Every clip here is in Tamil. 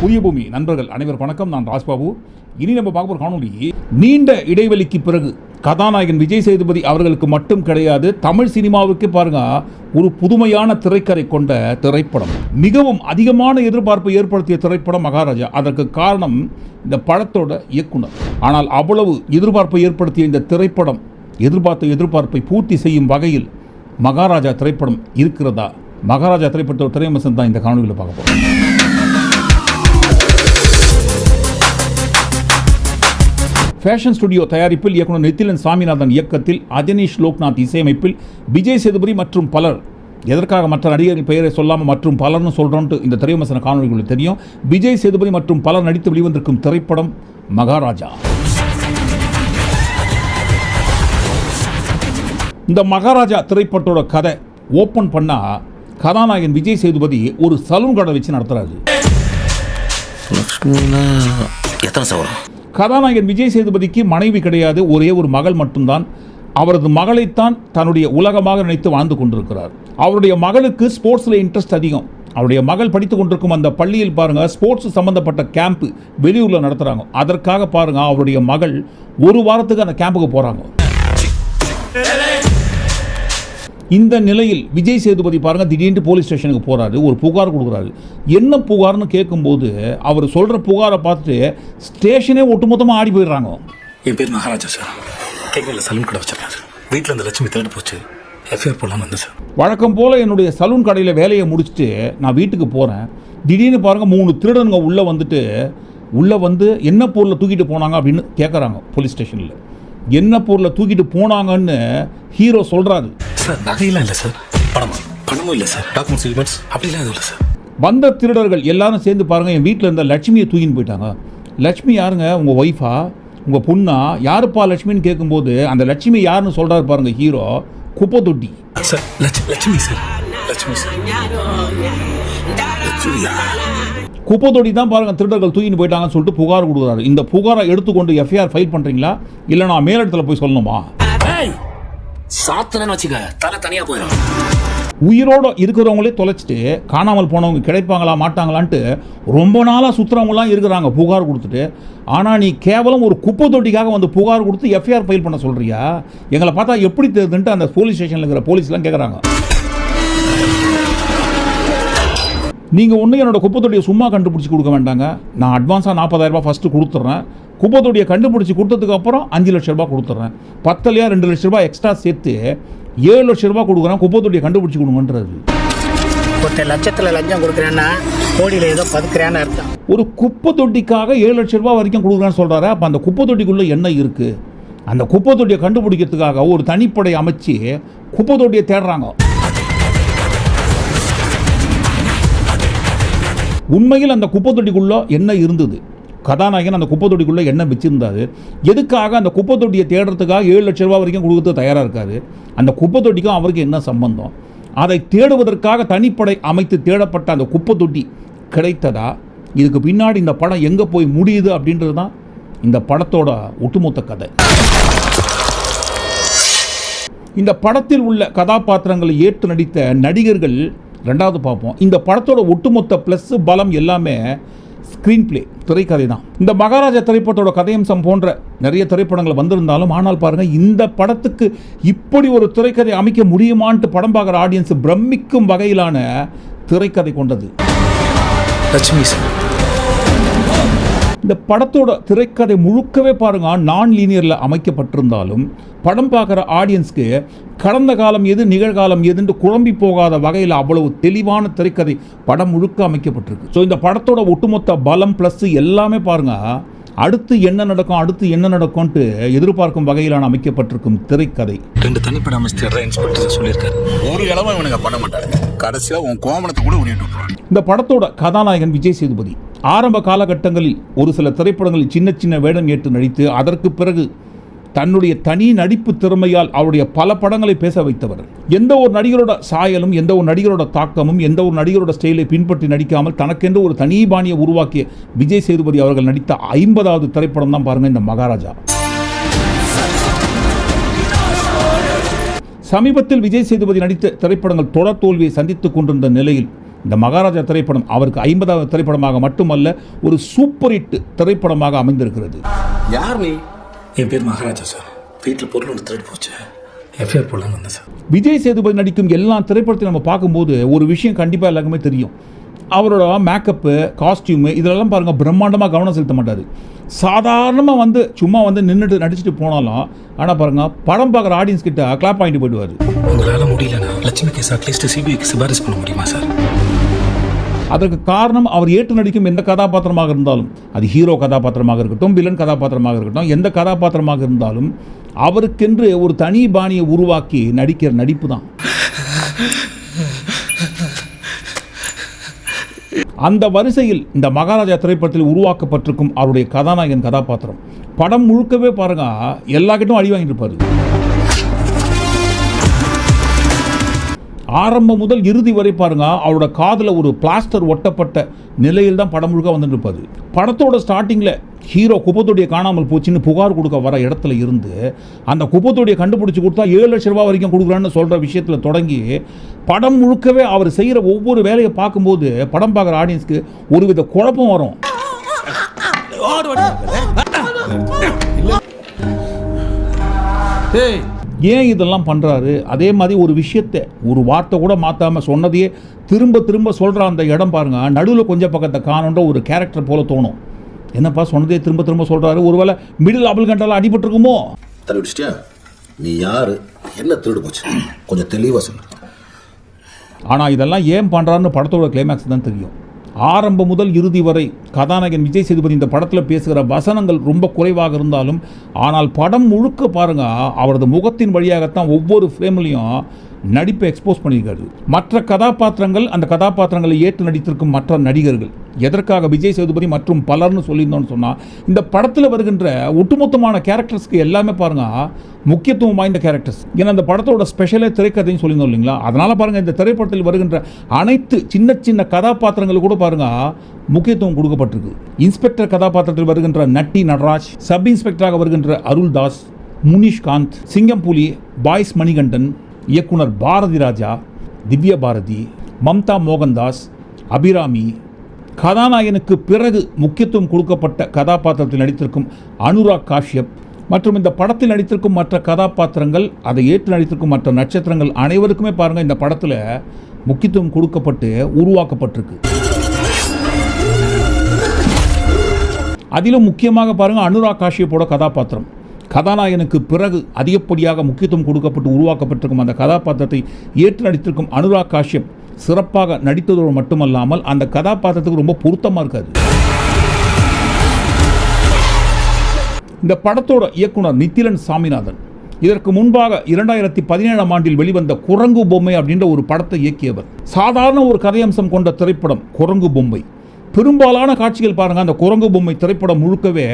புதிய பூமி நண்பர்கள் அனைவர் வணக்கம். நான் ராஜ்பாபு. இனி நம்ம பார்க்க போகிற காணொலி நீண்ட இடைவெளிக்கு பிறகு கதாநாயகன் விஜய் சேதுபதி அவர்களுக்கு மட்டும் கிடையாது தமிழ் சினிமாவுக்கு பாருங்க ஒரு புதுமையான திரைக்கதை கொண்ட திரைப்படம். மிகவும் அதிகமான எதிர்பார்ப்பை ஏற்படுத்திய திரைப்படம் மகாராஜா. அதற்கு காரணம் இந்த படத்தோட இயக்குனர். ஆனால் அவ்வளவு எதிர்பார்ப்பை ஏற்படுத்திய இந்த திரைப்படம் எதிர்பார்த்த எதிர்பார்ப்பை பூர்த்தி செய்யும் வகையில் மகாராஜா திரைப்படம் இருக்கிறதா? மகாராஜா திரைப்படத்தோட திரையமசன் தான் இந்த காணொலியில் பார்க்க போகிறோம் ஃபேஷன் ஸ்டுடியோ தயாரிப்பில் இயக்குனர் நித்திலன் சாமிநாதன் இயக்கத்தில் அஜனீஷ் லோக்நாத் இசையமைப்பில் விஜய் சேதுபதி மற்றும் பலர். எதற்காக மற்ற நடிகர்கள் பெயரை சொல்லாமல் மற்றும் பலர்னு சொல்கிறோன்ட்டு இந்த திரைவிமர்சன காணொலிகளுக்கு தெரியும். விஜய் சேதுபதி மற்றும் பலர் நடித்து வெளிவந்திருக்கும் திரைப்படம் மகாராஜா. இந்த மகாராஜா திரைப்படத்தோட கதை ஓப்பன் பண்ணால் கதாநாயகன் விஜய் சேதுபதி ஒரு சலூன் கடை வச்சு நடத்துறாரு. எத்தனை சவரம்? கதாநாயகன் விஜய் சேதுபதிக்கு மனைவி கிடையாது ஒரே ஒரு மகள் மட்டும்தான். அவரது மகளைத்தான் தன்னுடைய உலகமாக நினைத்து வாழ்ந்து கொண்டிருக்கிறார். அவருடைய மகளுக்கு ஸ்போர்ட்ஸில் இன்ட்ரெஸ்ட் அதிகம். அவருடைய மகள் படித்து கொண்டிருக்கும் அந்த பள்ளியில் பாருங்க ஸ்போர்ட்ஸ் சம்பந்தப்பட்ட கேம்ப் வெளியூரில் நடத்துகிறாங்க அதற்காக பாருங்க அவருடைய மகள் ஒரு வாரத்துக்கு அந்த கேம்புக்கு போகிறாங்க இந்த நிலையில் விஜய் சேதுபதி பாருங்க திடீர்னு போலீஸ் ஸ்டேஷனுக்கு போறாரு ஒரு புகார் கொடுக்குறாரு. என்ன புகார்னு கேட்கும்போது அவர் சொல்ற புகாரை பார்த்துட்டு ஸ்டேஷனே ஒட்டுமொத்தமாக ஆடி போயிடுறாங்க. என் பேர் மகாராஜா சார். கேட்கல சலூன் கடை வச்சிருக்கேன் சார். வீட்டில் இந்த லட்சுமி தேடி போச்சு. எஃப்ஐஆர் போடலாம் வந்து சார். வழக்கம் போல் என்னுடைய சலூன் கடையில் வேலையை முடிச்சுட்டு நான் வீட்டுக்கு போகிறேன் திடீர்னு பாருங்க மூணு திருடனுங்க உள்ளே வந்துட்டு உள்ளே வந்து என்ன பொருளை தூக்கிட்டு போனாங்க அப்படின்னு கேட்குறாங்க போலீஸ் ஸ்டேஷனில் என்ன பொருளை தூக்கிட்டு போனாங்கன்னு ஹீரோ சொல்கிறாரு சார் நகையெல்லாம் இல்லை சார். பணமா? பணமும் இல்லை சார். டாக்குமெண்ட்ஸ் டாக்குமெண்ட்ஸ் அப்படிலாம் எதுவும் இல்லை சார். வந்த திருடர்கள் எல்லாரும் சேர்ந்து பாருங்கள் என் வீட்டில் இருந்த லட்சுமியை தூக்கின்னு போயிட்டாங்க. லட்சுமி யாருங்க? உங்கள் ஒய்ஃபா உங்கள் பொண்ணா? யாருப்பா லட்சுமின்னு கேட்கும்போது அந்த லட்சுமி யாருன்னு சொல்கிறாரு பாருங்க ஹீரோ? குப்பை தொட்டி sir. Lakshmi sir. Lakshmi sir குப்பை தொட்டி தான் பாருங்க திருடர்கள் தூக்கின்னு போயிட்டாங்கன்னு சொல்லிட்டு புகார் கொடுக்குறாரு. இந்த புகாரை எடுத்துக்கொண்டு எஃப்ஐஆர் ஃபைல் பண்ணுறீங்களா இல்லை நான் மேலிடத்துல போய் சொல்லணுமா? சாத்தனன்னு வச்சுக்க தலை தனியாக போயிடும் உயிரோட இருக்கிறவங்களே தொலைச்சிட்டு காணாமல் போனவங்க கிடைப்பாங்களா மாட்டாங்களான்ட்டு ரொம்ப நாளாக சுற்றுறவங்களாம் இருக்கிறாங்க புகார் கொடுத்துட்டு. ஆனால் நீ கேவலம் ஒரு குப்பை தொட்டிக்காக வந்து புகார் கொடுத்து எஃப்ஐஆர் ஃபைல் பண்ண சொல்கிறியா எங்களை பார்த்தா எப்படி தெரியுதுன்ட்டு அந்த போலீஸ் ஸ்டேஷனில் இருக்கிற போலீஸ்லாம் கேட்குறாங்க நீங்கள் ஒன்றும் என்னோட குப்பை தொட்டியை சும்மா கண்டுபிடிச்சி கொடுக்க வேண்டாங்க. நான் அட்வான்ஸாக நாற்பதாயிரரூபா ஃபஸ்ட்டு கொடுத்துட்றேன் குப்பை தொட்டியை கண்டுபிடிச்சி கொடுத்ததுக்கு அப்புறம் அஞ்சு லட்ச ரூபாய் கொடுத்துட்றேன் பத்தலையா ரெண்டு லட்ச ரூபாய் எக்ஸ்ட்ரா சேர்த்து ஏழு லட்ச ரூபாய் கொடுக்குறேன். குப்பை தொட்டியை கண்டுபிடிச்சி கொடுங்கன்றது ஒருத்தன் லட்சத்தில் லஞ்சம் கொடுக்குறேன்னா கோடியில் ஏதோ பதுக்குறேன்னு அர்த்தம். ஒரு குப்பை தொட்டிக்காக ஏழு லட்ச ரூபாய் வரைக்கும் கொடுக்குறேன்னு சொல்கிறாரு அப்போ அந்த குப்பை தொட்டிக்குள்ளே என்ன இருக்குது அந்த குப்பை தொட்டியை கண்டுபிடிக்கிறதுக்காக ஒரு தனிப்படை அமைச்சு குப்பை தொட்டியை தேடுறாங்க. உண்மையில் அந்த குப்பை தொட்டிக்குள்ளே என்ன இருந்தது? கதாநாயகன் அந்த குப்பை தொட்டிக்குள்ளே என்ன வச்சுருந்தாரு? எதுக்காக அந்த குப்பை தொட்டியை தேடுறதுக்காக ஏழு லட்ச ரூபா வரைக்கும் கொடுக்கறது தயாராக இருக்காரு? அந்த குப்பை தொட்டிக்கும் அவருக்கு என்ன சம்பந்தம்? அதை தேடுவதற்காக தனிப்படை அமைத்து தேடப்பட்ட அந்த குப்பை தொட்டி கிடைத்ததா? இதுக்கு பின்னாடி இந்த படம் எங்கே போய் முடியுது அப்படின்றது தான் இந்த படத்தோட ஒட்டுமொத்த கதை. இந்த படத்தில் உள்ள கதாபாத்திரங்களை ஏற்று நடித்த நடிகர்கள் ரெண்டாவது பார்ப்போம். இந்த படத்தோட ஒட்டுமொத்த ப்ளஸ் பலம் எல்லாமே ஸ்க்ரீன் பிளே திரைக்கதை தான். இந்த மகாராஜா திரைப்படத்தோட கதையம்சம் போன்ற நிறைய திரைப்படங்கள் வந்திருந்தாலும் ஆனால் பாருங்கள் இந்த படத்துக்கு இப்படி ஒரு திரைக்கதை அமைக்க முடியுமான்ட்டு படம் பார்க்குற ஆடியன்ஸ் பிரமிக்கும் வகையிலான திரைக்கதை கொண்டது. லட்சுமி சார். இந்த படத்தோட திரைக்கதை முழுக்கவே பாருங்க. நான் லீனியரில் அமைக்கப்பட்டிருந்தாலும் படம் பார்க்குற ஆடியன்ஸ்க்கு கடந்த காலம் எது நிகழ்காலம் எதுன்னு குழம்பி போகாத வகையில் அவ்வளவு தெளிவான திரைக்கதை படம் முழுக்க அமைக்கப்பட்டிருக்கு. ஸோ இந்த படத்தோட ஒட்டுமொத்த பலம் ப்ளஸ் எல்லாமே பாருங்க. அடுத்து என்ன நடக்கும் அடுத்து என்ன நடக்கும்ன்ட்டு எதிர்பார்க்கும் வகையிலான அமைக்கப்பட்டிருக்கும் திரைக்கதை. ரெண்டு தனிப்பட அமைச்சு தேடுற இன்ஸ்பெக்டர் சொல்லியிருக்காரு. ஒரு இளவும் இவனுங்க பண்ண மாட்டாரு கடைசியில் உன் கோமணத்தை கூட விட்டுருவான் இந்த படத்தோட கதாநாயகன் விஜய் சேதுபதி. ஆரம்ப காலகட்டங்களில் ஒரு சில திரைப்படங்களில் சின்ன சின்ன வேடம் ஏற்று நடித்து அதற்கு பிறகு தன்னுடைய தனி நடிப்பு திறமையால் அவருடைய பல படங்களை பேச வைத்தவர். எந்த ஒரு நடிகரோட சாயலும் எந்த ஒரு நடிகரோட தாக்கமும் எந்த ஒரு நடிகரோட ஸ்டைலை பின்பற்றி நடிக்காமல் தனக்கென்று ஒரு தனி பாணியை உருவாக்கிய விஜய் சேதுபதி அவர்கள் நடித்த ஐம்பதாவது திரைப்படம் தான் பாருங்க இந்த மகாராஜா. சமீபத்தில் விஜய் சேதுபதி நடித்த திரைப்படங்கள் தொடர் தோல்வியை சந்தித்துக் கொண்டிருந்த நிலையில் இந்த மகாராஜா திரைப்படம் அவருக்கு ஐம்பதாவது திரைப்படமாக மட்டுமல்ல ஒரு சூப்பர் ஹிட் திரைப்படமாக அமைந்திருக்கிறது. யார் நீ? என் பேர் மகாராஜா சார். வீட்டில் பொருள் ஒன்று திருட்டு போச்சு. எஃப்ஐஆர் போடலான்னு வந்தேன் சார். விஜய் சேதுபதி நடிக்கும் எல்லா திரைப்படத்தையும் நம்ம பார்க்கும்போது ஒரு விஷயம் கண்டிப்பாக எல்லாருக்குமே தெரியும். அவரோட மேக்கப்பு காஸ்டியூமு இதெல்லாம் பாருங்கள் பிரம்மாண்டமாக கவனம் செலுத்த மாட்டார். சாதாரணமாக வந்து சும்மா வந்து நின்றுட்டு நடிச்சுட்டு போனாலும் ஆனால் பாருங்கள் படம் பார்க்குற ஆடியன்ஸ் கிட்ட கிளாப் வாங்கிட்டு போயிடுவார். உங்களால் முடியலன்னா லட்சுமி கேஸ் அட்லீஸ்ட் சிபிஐக்கு சிபாரிசு பண்ண முடியுமா சார்? அதற்கு காரணம் அவர் ஏற்று நடிக்கும் எந்த கதாபாத்திரமாக இருந்தாலும். அது ஹீரோ கதாபாத்திரமாக இருக்கட்டும் வில்லன் கதாபாத்திரமாக இருக்கட்டும் எந்த கதாபாத்திரமாக இருந்தாலும் அவருக்கென்று ஒரு தனி பாணியை உருவாக்கி நடிக்கிற நடிப்பு தான் அந்த வரிசையில் இந்த மகாராஜா திரைப்படத்தில் உருவாக்கப்பட்டிருக்கும் அவருடைய கதாநாயகன் கதாபாத்திரம். படம் முழுக்கவே பாருங்க எல்லாக்கிட்டும் அடி வாங்கிட்டு இருப்பாரு. ஆரம்பம் முதல் இறுதி வரை பாருங்க. அவரோட காதில் ஒரு பிளாஸ்டர் ஒட்டப்பட்ட நிலையில் தான் படம் முழுக்க வந்துட்டு இருப்பாது படத்தோட ஸ்டார்டிங்கில் ஹீரோ குப்பத்தொடியை காணாமல் போச்சுன்னு புகார் கொடுக்க வர இடத்துல இருந்து அந்த குப்பத்தொடியை கண்டுபிடிச்சி கொடுத்தா ஏழு லட்ச ரூபா வரைக்கும் கொடுக்குறான்னு சொல்கிற விஷயத்தில் தொடங்கி படம் முழுக்கவே அவர் செய்கிற ஒவ்வொரு வேலையை பார்க்கும்போது படம் பார்க்குற ஆடியன்ஸ்க்கு ஒருவித குழப்பம் வரும். ஏன் இதெல்லாம் பண்ணுறாரு அதே மாதிரி ஒரு விஷயத்தை ஒரு வார்த்தை கூட மாற்றாமல் சொன்னதையே திரும்ப திரும்ப சொல்கிற அந்த இடம் பாருங்க. நடுவில் கொஞ்சம் பக்கத்தை காணுன்ற ஒரு கேரக்டர் போல தோணும். என்னப்பா சொன்னதே திரும்ப திரும்ப சொல்கிறாரு ஒருவேளை மிடில் அபல் கண்டால அடிபட்டிருக்குமோ? தள்ளிவிச்சிட்டியா நீ யாரு? என்ன திருடு போச்சு? கொஞ்சம் தெளிவா சொல்லு. ஆனால் இதெல்லாம் ஏன் பண்ணுறாருன்னு படத்தோட கிளைமேக்ஸ் தான் தெரியும். ஆரம்பம் முதல் இறுதி வரை கதாநாயகன் விஜய் சேதுபதி இந்த படத்தில் பேசுகிற வசனங்கள் ரொம்ப குறைவாக இருந்தாலும் ஆனால் படம் முழுக்க பாருங்க அவரது முகத்தின் வழியாகத்தான் ஒவ்வொரு ஃப்ரேம்லையும் நடிப்பை எக்ஸ்போஸ் பண்ணியிருக்காரு. மற்ற கதாபாத்திரங்கள் அந்த கதாபாத்திரங்களை ஏற்று நடித்திருக்கும் மற்ற நடிகர்கள். எதற்காக விஜய் சேதுபதி மற்றும் பலர்னு சொல்லியிருந்தோம்னு சொன்னால் இந்த படத்தில் வருகின்ற ஒட்டுமொத்தமான கேரக்டர்ஸ்க்கு எல்லாமே பாருங்க முக்கியத்துவம் வாய்ந்த கேரக்டர்ஸ் ஏன்னா அந்த படத்தோட ஸ்பெஷலே திரைக்கதைன்னு சொல்லியிருந்தோம் இல்லைங்களா? அதனால் பாருங்கள் இந்த திரைப்படத்தில் வருகின்ற அனைத்து சின்ன சின்ன கதாபாத்திரங்கள் கூட பாருங்க முக்கியத்துவம் கொடுக்கப்பட்டிருக்கு. இன்ஸ்பெக்டர் கதாபாத்திரத்தில் வருகின்ற நட்டி நடராஜ் சப் இன்ஸ்பெக்டராக வருகின்ற அருள்தாஸ் முனிஷ்காந்த் சிங்கம்புலி பாய்ஸ் மணிகண்டன் இயக்குனர் பாரதி ராஜா திவ்ய பாரதி மம்தா மோகன்தாஸ் அபிராமி. கதாநாயகனுக்கு பிறகு முக்கியத்துவம் கொடுக்கப்பட்ட கதாபாத்திரத்தில் நடித்திருக்கும் அனுராக் காஷ்யப் மற்றும் இந்த படத்தில் நடித்திருக்கும் மற்ற கதாபாத்திரங்கள் அதை ஏற்று நடித்திருக்கும் மற்ற நட்சத்திரங்கள் அனைவருக்குமே பாருங்கள் இந்த படத்தில் முக்கியத்துவம் கொடுக்கப்பட்டு உருவாக்கப்பட்டிருக்கு. அதிலும் முக்கியமாக பாருங்கள் அனுராக் காஷ்யப்போட கதாபாத்திரம். கதாநாயகனுக்கு பிறகு அதிகப்படியாக முக்கியத்துவம் கொடுக்கப்பட்டு உருவாக்கப்பட்டிருக்கும் அந்த கதாபாத்திரத்தை ஏற்று நடித்திருக்கும் அனுராக் காஷ்யப் சிறப்பாக நடித்ததோடு மட்டுமல்லாமல் அந்த கதாபாத்திரத்துக்கு ரொம்ப பொருத்தமாக இருக்காது இந்த படத்தோட இயக்குனர் நித்திலன் சாமிநாதன். இதற்கு முன்பாக இரண்டாயிரத்தி பதினேழாம் ஆண்டில் வெளிவந்த குரங்கு பொம்மை அப்படின்ற ஒரு படத்தை இயக்கியவர். சாதாரண ஒரு கதையம்சம் கொண்ட திரைப்படம் குரங்கு பொம்மை. பெரும்பாலான காட்சிகள் பாருங்கள் அந்த குரங்கு பொம்மை திரைப்படம் முழுக்கவே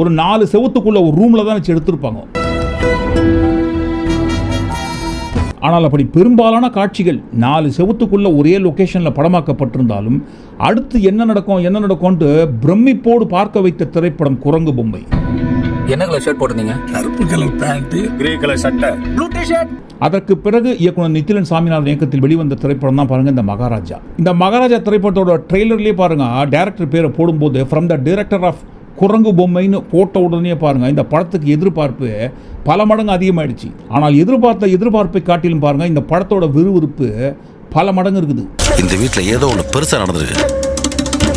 ஒரு நாலு செவத்துக்குள்ள ஒரு ரூமில் தான் வச்சு எடுத்திருப்பாங்க. ஆனால் அப்படி பெரும்பாலான காட்சிகள் நாலு செவத்துக்குள்ளே ஒரே லொக்கேஷனில் படமாக்கப்பட்டிருந்தாலும் அடுத்து என்ன நடக்கும் என்ன நடக்கும்ன்ட்டு பிரமிப்போடு பார்க்க வைத்த திரைப்படம் குரங்கு பொம்மை. என்ன கலர் ஷர்ட் போட்டிருந்தீங்க? கருப்பு கலர் பேண்ட் கிரே கலர் சட்டை. அதற்கு பிறகு இயக்குனர் நித்திலன் சாமிநாதன் இயக்கத்தில் வெளிவந்த திரைப்படம் தான் பாருங்க இந்த மகாராஜா. இந்த மகாராஜா திரைப்படத்தோட ட்ரெய்லர்லேயே பாருங்க டேரக்டர் பேரை போடும்போது ஃப்ரம் த டைரக்டர் ஆஃப் குரங்கு பொம்மைன்னு போட்ட உடனே பாருங்க இந்த படத்துக்கு எதிர்பார்ப்பு பல மடங்கு அதிகமாயிடுச்சு. ஆனால் எதிர்பார்த்த எதிர்பார்ப்பை காட்டிலும் பாருங்க இந்த படத்தோட விறுவிறுப்பு பல மடங்கு இருக்குது. இந்த வீட்ல ஏதோ ஒண்ணு பெருசா நடந்திருக்கு.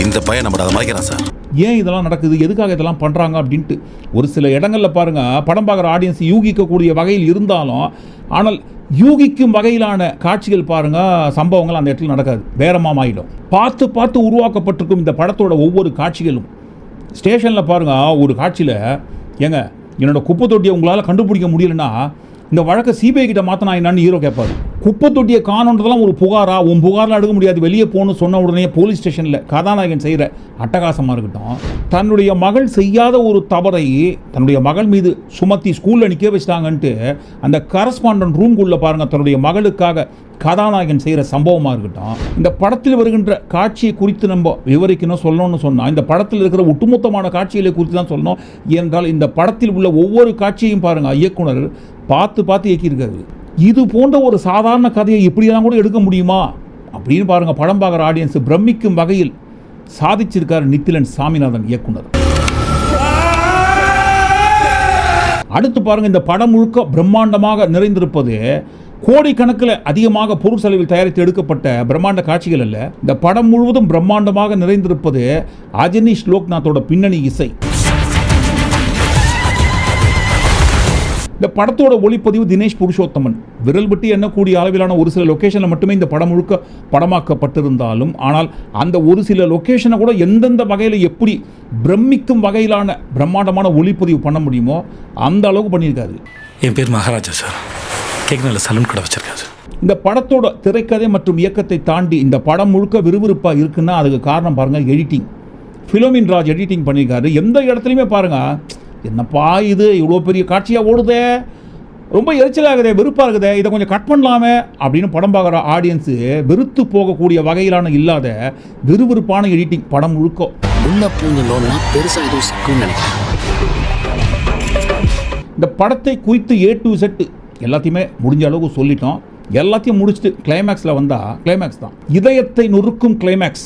இந்த பையன் நம்ம அதை மறைக்கிறான் சார். ஏன் இதெல்லாம் நடக்குது? எதுக்காக இதெல்லாம் பண்ணுறாங்க அப்படின்ட்டு. ஒரு சில இடங்களில் பாருங்கள் படம் பார்க்குற ஆடியன்ஸ் யூகிக்கக்கூடிய வகையில் இருந்தாலும் ஆனால் யூகிக்கும் வகையிலான காட்சிகள் பாருங்கள் சம்பவங்கள் அந்த இடத்துல நடக்காது. வேறமாக ஆயிடும் பார்த்து பார்த்து உருவாக்கப்பட்டிருக்கும் இந்த படத்தோட ஒவ்வொரு காட்சிகளும். ஸ்டேஷனில் பாருங்கள் ஒரு காட்சியில் ஏங்க என்னோட குப்பை தொட்டியை உங்களால் கண்டுபிடிக்க முடியலன்னா இந்த வழக்கை சிபிஐ கிட்ட மாற்றினா என்னன்னு ஹீரோ கேட்பாரு குப்பை தொட்டியை காணுன்றதெல்லாம் ஒரு புகாரா? உன் புகாரில் எடுக்க முடியாது. வெளியே போகணும்னு சொன்ன உடனே போலீஸ் ஸ்டேஷனில் கதாநாயகன் செய்கிற அட்டகாசமாக இருக்கட்டும். தன்னுடைய மகள் செய்யாத ஒரு தவறை தன்னுடைய மகள் மீது சுமத்தி ஸ்கூலில் நிற்க வச்சிட்டாங்கன்ட்டு அந்த கரஸ்பாண்டன்ட் ரூம்குள்ளே பாருங்கள் தன்னுடைய மகளுக்காக கதாநாயகன் செய்கிற சம்பவமாக இருக்கட்டும். இந்த படத்தில் வருகின்ற காட்சியை குறித்து நம்ம விவரிக்கணும் சொல்லணும்னு சொன்னால் இந்த படத்தில் இருக்கிற ஒட்டுமொத்தமான காட்சிகளை குறித்து தான் சொல்லணும். ஏனென்றால் இந்த படத்தில் உள்ள ஒவ்வொரு காட்சியையும் பாருங்கள் இயக்குனர் பார்த்து பார்த்து இயக்கியிருக்காரு. இது போன்ற ஒரு சாதாரண கதையை இப்படியெல்லாம் கூட எடுக்க முடியுமா? அப்படின்னு பாருங்க படம் பார்க்குற ஆடியன்ஸ் பிரமிக்கும் வகையில் சாதிச்சிருக்கார் நித்திலன் சாமிநாதன் இயக்குனர். அடுத்து பாருங்க இந்த படம் முழுக்க பிரம்மாண்டமாக நிறைந்திருப்பது கோடிக்கணக்கில் அதிகமாக பொருள் செலவில் தயாரித்து எடுக்கப்பட்ட பிரம்மாண்ட காட்சிகள் அல்ல. இந்த படம் முழுவதும் பிரம்மாண்டமாக நிறைந்திருப்பது அஜனீஷ் லோக்நாத்தோட பின்னணி இசை. இந்த படத்தோட ஒளிப்பதிவு தினேஷ் புருஷோத்தமன். விரல் விட்டு எண்ணக்கூடிய அளவிலான ஒரு சில லொக்கேஷனில் மட்டுமே இந்த படம் முழுக்க படமாக்கப்பட்டிருந்தாலும் ஆனால் அந்த ஒரு சில லொக்கேஷனை கூட எந்தெந்த வகையில் எப்படி பிரமிக்கும் வகையிலான பிரம்மாண்டமான ஒளிப்பதிவு பண்ண முடியுமோ அந்த அளவுக்கு பண்ணியிருக்காரு. என் பேர் மகாராஜா சார். கேட்கல சலூன் கடை வச்சிருக்கேன் சார். இந்த படத்தோட திரைக்கதை மற்றும் இயக்கத்தை தாண்டி இந்த படம் முழுக்க விறுவிறுப்பாக இருக்குன்னா அதுக்கு காரணம் பாருங்கள் எடிட்டிங் ஃபிலோமின் ராஜ் எடிட்டிங் பண்ணியிருக்காரு. எந்த இடத்துலையுமே பாருங்க என்னப்பா இது? இவ்வளோ பெரிய காட்சியாக ஓடுதே? ரொம்ப எரிச்சலாகுதே வெறுப்பாக இருக்குதே இதை கொஞ்சம் கட் பண்ணலாமே? அப்படின்னு படம் பார்க்குற ஆடியன்ஸு வெறுத்து போகக்கூடிய வகையிலான இல்லாத விறுவிறுப்பான எடிட்டிங் படம் முழுக்க. உள்ள பூந்து லோன்னா பெருசா எதுவும் சிக்கும்னு நினைக்கிறேன். இந்த படத்தை குறித்து ஏ டு செட்டு எல்லாத்தையுமே முடிஞ்ச அளவுக்கு சொல்லிட்டோம். எல்லாத்தையும் முடிச்சுட்டு கிளைமேக்ஸில் வந்தால் கிளைமேக்ஸ் தான். இதயத்தை நொறுக்கும் கிளைமேக்ஸ்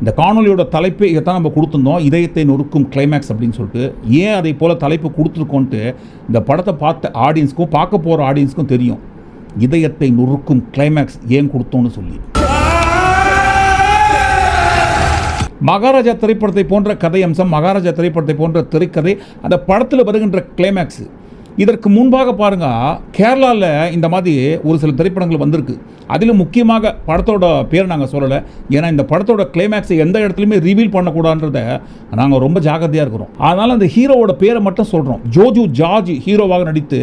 இந்த காணொலியோட தலைப்பே இதைத்தான் நம்ம கொடுத்துருந்தோம். இதயத்தை நொறுக்கும் கிளைமேக்ஸ் அப்படின்னு சொல்லிட்டு. ஏன் அதை போல் தலைப்பு கொடுத்துருக்கோன்ட்டு இந்த படத்தை பார்த்த ஆடியன்ஸ்க்கும் பார்க்க போகிற ஆடியன்ஸ்க்கும் தெரியும். இதயத்தை நொறுக்கும் கிளைமேக்ஸ் ஏன் கொடுத்தோன்னு சொல்லி. மகாராஜா திரைப்படத்தை போன்ற கதை அம்சம் மகாராஜா திரைப்படத்தை போன்ற திரைக்கதை அந்த படத்தில் வருகின்ற கிளைமேக்ஸு இதற்கு முன்பாக பாருங்க கேரளாவில் இந்த மாதிரி ஒரு சில திரைப்படங்கள் வந்திருக்கு. அதிலும் முக்கியமாக படத்தோட பேர் நாங்கள் சொல்லலை. ஏன்னா இந்த படத்தோட கிளைமேக்ஸை எந்த இடத்துலையுமே ரிவீல் பண்ணக்கூடாதுன்றத நாங்கள் ரொம்ப ஜாக்கிரதையாக இருக்கிறோம். அதனால் அந்த ஹீரோவோட பேரை மட்டும் சொல்கிறோம் ஜோஜு ஜார்ஜ் ஹீரோவாக நடித்து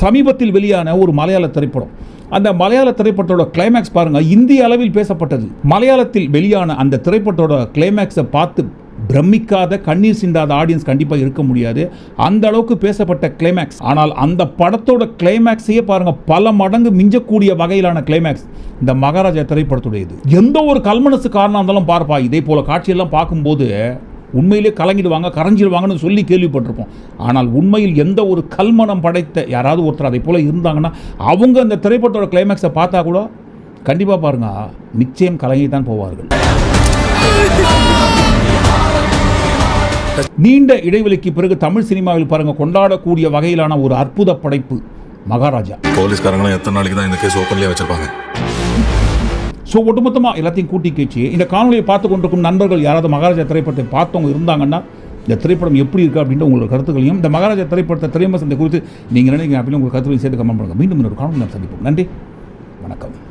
சமீபத்தில் வெளியான ஒரு மலையாள திரைப்படம். அந்த மலையாள திரைப்படத்தோட கிளைமேக்ஸ் பாருங்கள் இந்திய அளவில் பேசப்பட்டது. மலையாளத்தில் வெளியான அந்த திரைப்படத்தோட கிளைமேக்ஸை பார்த்து பிரமிக்காத கண்ணீர் சிந்தாத ஆடியன்ஸ் கண்டிப்பாக இருக்க முடியாது. அந்த அளவுக்கு பேசப்பட்ட கிளைமேக்ஸ் ஆனால் அந்த படத்தோட கிளைமேக்ஸையே பாருங்கள் பல மடங்கு மிஞ்சக்கூடிய வகையிலான கிளைமேக்ஸ் இந்த மகாராஜா திரைப்படத்துடையது. எந்த ஒரு கல்மனசு காரணம் இருந்தாலும் பார்ப்பா இதே போல் காட்சியெல்லாம் பார்க்கும்போது உண்மையிலே கலங்கிடுவாங்க கரைஞ்சிடுவாங்கன்னு சொல்லி கேள்விப்பட்டிருப்போம். ஆனால் உண்மையில் எந்த ஒரு கல்மனம் படைத்த யாராவது ஒருத்தர் அதை போல் இருந்தாங்கன்னா அவங்க அந்த திரைப்படத்தோட கிளைமேக்ஸை பார்த்தா கூட கண்டிப்பாக பாருங்க நிச்சயம் கலங்கி தான் போவார்கள். நீண்ட இடைவெளிக்கு பிறகு தமிழ் சினிமாவில் பாருங்க கொண்டாடக்கூடிய வகையிலான ஒரு அற்புத படைப்பு மகாராஜா. போலீஸ்காரங்களும் எத்தனை நாளைக்கு தான் இந்த கேஸ் ஓப்பன்லேயே வச்சிருப்பாங்க? ஸோ ஒட்டுமொத்தமாக எல்லாத்தையும் கூட்டி கேச்சு இந்த காணொலியை பார்த்து கொண்டிருக்கும் நண்பர்கள் யாராவது மகாராஜா திரைப்படத்தை பார்த்தவங்க இருந்தாங்கன்னா இந்த திரைப்படம் எப்படி இருக்குது அப்படின்ற உங்களோட கருத்துக்களையும் இந்த மகாராஜா திரைப்படத்தை திரைமசந்தை குறித்து நீங்கள் நினைக்கிறீங்க அப்படின்னு உங்கள் கருத்துக்களையும் சேர்த்து கமெண்ட் பண்ணுங்கள் மீண்டும் ஒரு காணொலி சந்திப்போம். நன்றி. வணக்கம்.